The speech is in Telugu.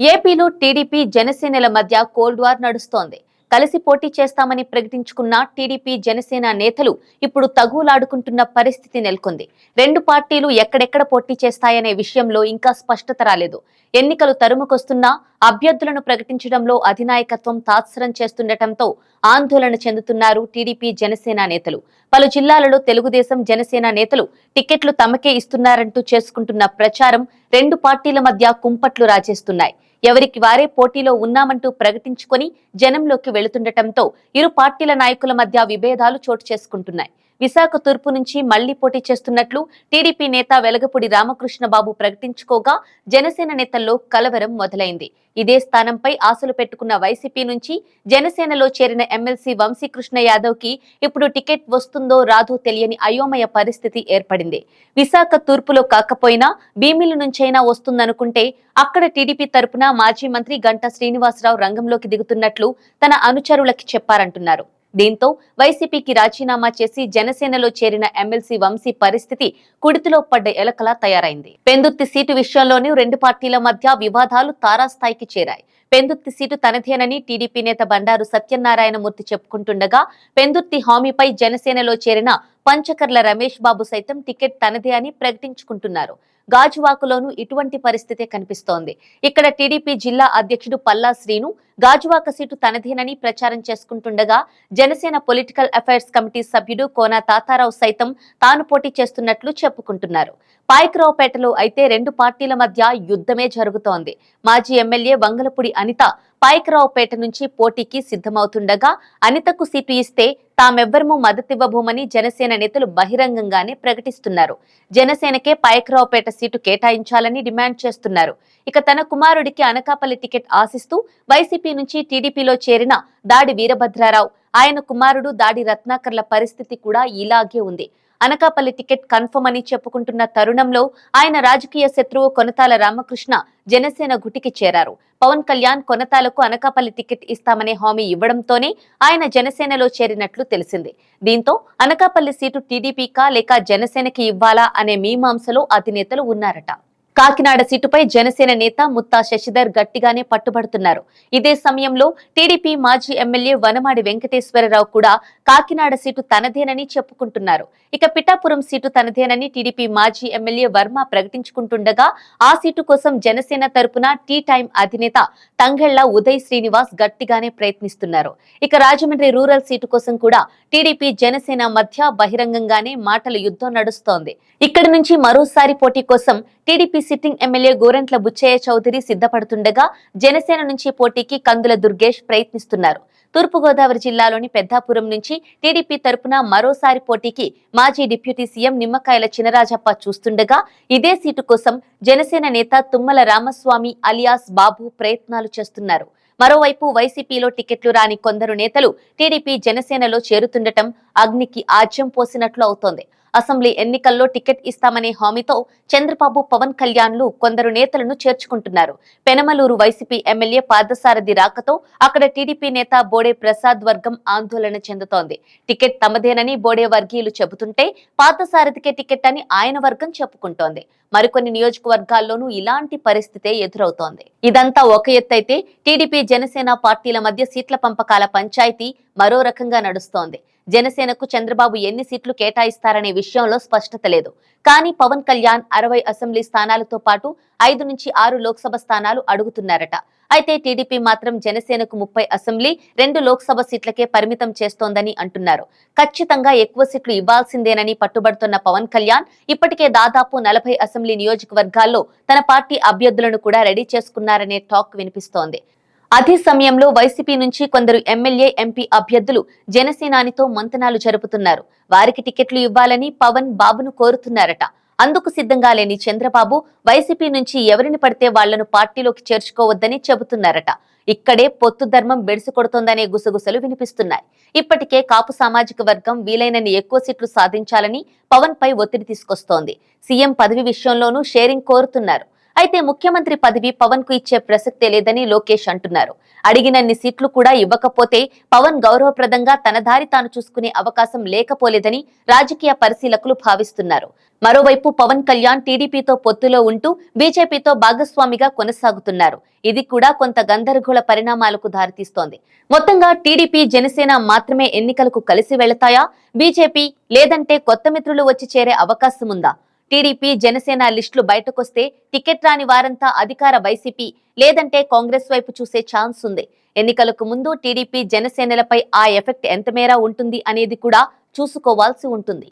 ఏపీలో టీడీపీ జనసేనల మధ్య కోల్డ్ వార్ నడుస్తోంది. కలిసి పోటీ చేస్తామని ప్రకటించుకున్న టీడీపీ జనసేన నేతలు ఇప్పుడు తగులాడుకుంటున్న పరిస్థితి నెలకొంది. రెండు పార్టీలు ఎక్కడెక్కడ పోటీ చేస్తాయనే విషయంలో ఇంకా స్పష్టత రాలేదు. ఎన్నికలు తరుముకొస్తున్నా అభ్యర్థులను ప్రకటించడంలో అధినాయకత్వం తాత్సరం చేస్తుండటంతో ఆందోళన చెందుతున్నారు టీడీపీ జనసేన నేతలు. పలు జిల్లాలలో తెలుగుదేశం జనసేన నేతలు టికెట్లు తమకే ఇస్తున్నారంటూ చేసుకుంటున్న ప్రచారం రెండు పార్టీల మధ్య కుంపట్లు రాజేస్తున్నాయి. ఎవరికి వారే పోటీలో ఉన్నామంటూ ప్రకటించుకొని జనంలోకి వెళుతుండటంతో ఇరు పార్టీల నాయకుల మధ్య విభేదాలు చోటు చేసుకుంటున్నాయి. విశాఖ తూర్పు నుంచి మళ్ళీ పోటీ చేస్తున్నట్లు టీడీపీ నేత వెలగపూడి రామకృష్ణబాబు ప్రకటించుకోగా జనసేన నేతల్లో కలవరం మొదలైంది. ఇదే స్థానంపై ఆశలు పెట్టుకున్న వైసీపీ నుంచి జనసేనలో చేరిన ఎమ్మెల్సీ వంశీకృష్ణ యాదవ్కి ఇప్పుడు టికెట్ వస్తుందో రాదో తెలియని అయోమయ పరిస్థితి ఏర్పడింది. విశాఖ తూర్పులో కాకపోయినా భీమిల నుంచైనా వస్తుందనుకుంటే అక్కడ టీడీపీ తరపున మాజీ మంత్రి గంటా శ్రీనివాసరావు రంగంలోకి దిగుతున్నట్లు తన అనుచరులకి చెప్పారంటున్నారు. దీంతో వైసీపీకి రాజీనామా చేసి జనసేనలో చేరిన ఎమ్మెల్సీ వంశీ పరిస్థితి కుడితిలో పడ్డ ఎలకలా తయారైంది. పెందుత్తి సీటు విషయంలోనూ రెండు పార్టీల మధ్య వివాదాలు తారాస్థాయికి చేరాయి. పెందుర్తి సీటు తనదేనని టీడీపీ నేత బండారు సత్యనారాయణమూర్తి చెప్పుకుంటుండగా పెందుర్తి హామీపై జనసేనలో చేరిన పంచకర్ల రమేష్ బాబు సైతం టికెట్ తనదే అని ప్రకటించుకుంటున్నారు. గాజువాకలోనూ ఇటువంటి పరిస్థితే కనిపిస్తోంది. ఇక్కడ టీడీపీ జిల్లా అధ్యక్షుడు పల్లా శ్రీను గాజువాక సీటు తనదేనని ప్రచారం చేసుకుంటుండగా జనసేన పొలిటికల్ అఫైర్స్ కమిటీ సభ్యుడు కోన తాతారావు సైతం తాను పోటీ చేస్తున్నట్లు చెప్పుకుంటున్నారు. పాయకరావుపేటలో అయితే రెండు పార్టీల మధ్య యుద్ధమే జరుగుతోంది. మాజీ ఎమ్మెల్యే వంగలపూడి అనిత పైక్రావుపేట నుంచి పోటీకి సిద్ధమవుతుండగా అనితకు సీటు ఇస్తే తామెవ్వరమూ మద్దతివ్వబోమని జనసేన నేతలు బహిరంగంగానే ప్రకటిస్తున్నారు. జనసేనకే పైకరావుపేట సీటు కేటాయించాలని డిమాండ్ చేస్తున్నారు. ఇక తన కుమారుడికి అనకాపల్లి టికెట్ ఆశిస్తూ వైసీపీ నుంచి టీడీపీలో చేరిన దాడి వీరభద్రారావు ఆయన కుమారుడు దాడి రత్నాకర్ల పరిస్థితి కూడా ఇలాగే ఉంది. అనకాపల్లి టికెట్ కన్ఫర్మ్ అని చెప్పుకుంటున్న తరుణంలో ఆయన రాజకీయ శత్రువు కొనతాల రామకృష్ణ జనసేన గుటికి చేరారు. పవన్ కళ్యాణ్ కొనతాలకు అనకాపల్లి టికెట్ ఇస్తామనే హామీ ఇవ్వడంతోనే ఆయన జనసేనలో చేరినట్లు తెలిసింది. దీంతో అనకాపల్లి సీటు టీడీపీకా లేక జనసేనకి ఇవ్వాలా అనే మీమాంసలో అధినేతలు ఉన్నారట. కాకినాడ సీటుపై జనసేన నేత ముత్తా శశిధర్ గట్టిగానే పట్టుబడుతున్నారు. ఇదే సమయంలో టీడీపీ మాజీ ఎమ్మెల్యే వనమాడి వెంకటేశ్వరరావు కూడా కాకినాడ సీటు తనదేనని చెప్పుకుంటున్నారు. ఇక పిఠాపురం సీటు తనదేనని టీడీపీ మాజీ ఎమ్మెల్యే వర్మ ప్రకటించుకుంటుండగా ఆ సీటు కోసం జనసేన తరపున టీ టైం అధినేత తంగెళ్ళ ఉదయ్ శ్రీనివాస్ గట్టిగానే ప్రయత్నిస్తున్నారు. ఇక రాజమండ్రి రూరల్ సీటు కోసం కూడా టీడీపీ జనసేన మధ్య బహిరంగంగానే మాటల యుద్ధం నడుస్తోంది. ఇక్కడి నుంచి మరోసారి పోటీ కోసం TDP sitting MLA Gorantla Butchaiah Chowdary సిద్ధపడుతుండగా Janasena నుంచి పోటీకి కందుల దుర్గేష్ ప్రయత్నిస్తున్నారు. తూర్పుగోదావరి జిల్లాలోని పెద్దాపురం నుంచి టీడీపీ తరపున మరోసారి పోటీకి మాజీ డిప్యూటీ సీఎం నిమ్మకాయల చినరాజప్ప చూస్తుండగా ఇదే సీటు కోసం జనసేన నేత తుమ్మల రామస్వామి అలియాస్ బాబు ప్రయత్నాలు చేస్తున్నారు. మరోవైపు వైసీపీలో టికెట్లు రాని కొందరు నేతలు టీడీపీ జనసేనలో చేరుతుండటం అగ్నికి ఆజ్యం పోసినట్లు అవుతోంది. అసెంబ్లీ ఎన్నికల్లో టికెట్ ఇస్తామనే హామీతో చంద్రబాబు పవన్ కళ్యాణ్లు కొందరు నేతలను చేర్చుకుంటున్నారు. పెనమలూరు వైసీపీ ఎమ్మెల్యే పార్థసారథి రాకతో అక్కడ టీడీపీ నేత బోడే ప్రసాద్ వర్గం ఆందోళన చెందుతోంది. టికెట్ తమదేనని బోడే వర్గీయులు చెబుతుంటే పార్థసారథికే టికెట్ అని ఆయన వర్గం చెప్పుకుంటోంది. మరికొన్ని నియోజకవర్గాల్లోనూ ఇలాంటి పరిస్థితే ఎదురవుతోంది. ఇదంతా ఒక ఎత్తైతే టీడీపీ జనసేన పార్టీల మధ్య సీట్ల పంపకాల పంచాయతీ మరో రకంగా నడుస్తోంది. జనసేనకు చంద్రబాబు ఎన్ని సీట్లు కేటాయిస్తారనే విషయంలో స్పష్టత లేదు. కానీ పవన్ కళ్యాణ్ అరవై అసెంబ్లీ స్థానాలతో పాటు ఐదు నుంచి ఆరు లోక్సభ స్థానాలు అడుగుతున్నారట. అయితే టీడీపీ మాత్రం జనసేనకు ముప్పై అసెంబ్లీ రెండు లోక్సభ సీట్లకే పరిమితం చేస్తోందని అంటున్నారు. ఖచ్చితంగా ఎక్కువ సీట్లు ఇవ్వాల్సిందేనని పట్టుబడుతున్న పవన్ కళ్యాణ్ ఇప్పటికే దాదాపు నలభై అసెంబ్లీ నియోజకవర్గాల్లో తన పార్టీ అభ్యర్థులను కూడా రెడీ చేసుకున్నారనే టాక్ వినిపిస్తోంది. అదే సమయంలో వైసీపీ నుంచి కొందరు ఎమ్మెల్యే ఎంపీ అభ్యర్థులు జనసేనానితో మంతనాలు జరుపుతున్నారు. వారికి టికెట్లు ఇవ్వాలని పవన్ బాబును కోరుతున్నారట. అందుకు సిద్ధంగా లేని చంద్రబాబు వైసీపీ నుంచి ఎవరిని పడితే వాళ్ళను పార్టీలోకి చేర్చుకోవద్దని చెబుతున్నారట. ఇక్కడే పొత్తు ధర్మం బెడిసి కొడుతోందనే గుసగుసలు వినిపిస్తున్నాయి. ఇప్పటికే కాపు సామాజిక వర్గం వీలైనన్ని ఎక్కువ సీట్లు సాధించాలని పవన్ పై ఒత్తిడి తీసుకొస్తోంది. సీఎం పదవి విషయంలోనూ షేరింగ్ కోరుతున్నారు. అయితే ముఖ్యమంత్రి పదవి పవన్కు ఇచ్చే ప్రసక్తే లేదని లోకేష్ అంటున్నారు. అడిగినన్ని సీట్లు కూడా ఇవ్వకపోతే పవన్ గౌరవప్రదంగా తన దారి తాను చూసుకునే అవకాశం లేకపోలేదని రాజకీయ పరిశీలకులు భావిస్తున్నారు. మరోవైపు పవన్ కళ్యాణ్ టీడీపీతో పొత్తులో ఉంటూ బీజేపీతో భాగస్వామిగా కొనసాగుతున్నారు. ఇది కూడా కొంత గందరగోళ పరిణామాలకు దారితీస్తోంది. మొత్తంగా టీడీపీ జనసేన మాత్రమే ఎన్నికలకు కలిసి వెళతాయా? బీజేపీ లేదంటే కొత్త మిత్రులు వచ్చి చేరే అవకాశం ఉందా? టీడీపీ జనసేన లిస్టులు బయటకొస్తే టికెట్ రాని వారంతా అధికార వైసీపీ. లేదంటే కాంగ్రెస్ వైపు చూసే ఛాన్స్ ఉంది. ఎన్నికలకు ముందు టీడీపీ జనసేనలపై ఆ ఎఫెక్ట్ ఎంతమేర ఉంటుంది అనేది కూడా చూసుకోవాల్సి ఉంటుంది.